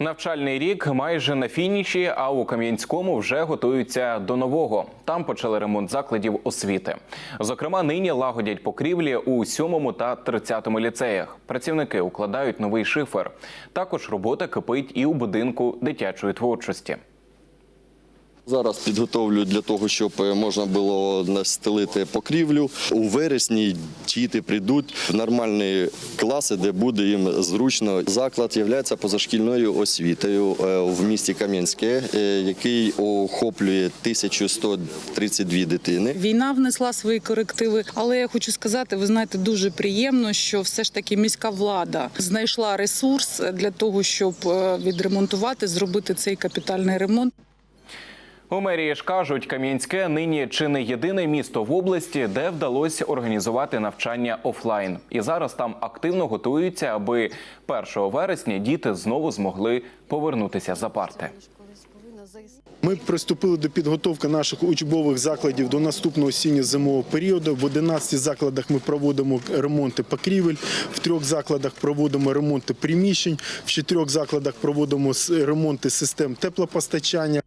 Навчальний рік майже на фініші, а у Кам'янському вже готуються до нового. Там почали ремонт закладів освіти. Зокрема, нині лагодять покрівлі у 7 та 30 ліцеях. Працівники укладають новий шифер. Також робота кипить і у будинку дитячої творчості. Зараз підготовлю для того, щоб е, можна було настелити покрівлю. У вересні діти прийдуть в нормальні класи, де буде їм зручно. Заклад є позашкільною освітою е, в місті Кам'янське, е, який охоплює 1132 дитини. Війна внесла свої корективи, але я хочу сказати, ви знаєте, дуже приємно, що все ж таки міська влада знайшла ресурс для того, щоб відремонтувати, зробити цей капітальний ремонт. У мерії ж кажуть, Кам'янське нині чи не єдине місто в області, де вдалося організувати навчання офлайн. І зараз там активно готуються, аби 1 вересня діти знову змогли повернутися за парти. Ми приступили до підготовки наших учбових закладів до наступного осінньо-зимового періоду. В 11 закладах ми проводимо ремонти покрівель, в трьох закладах проводимо ремонти приміщень, в чотирьох закладах проводимо ремонти систем теплопостачання.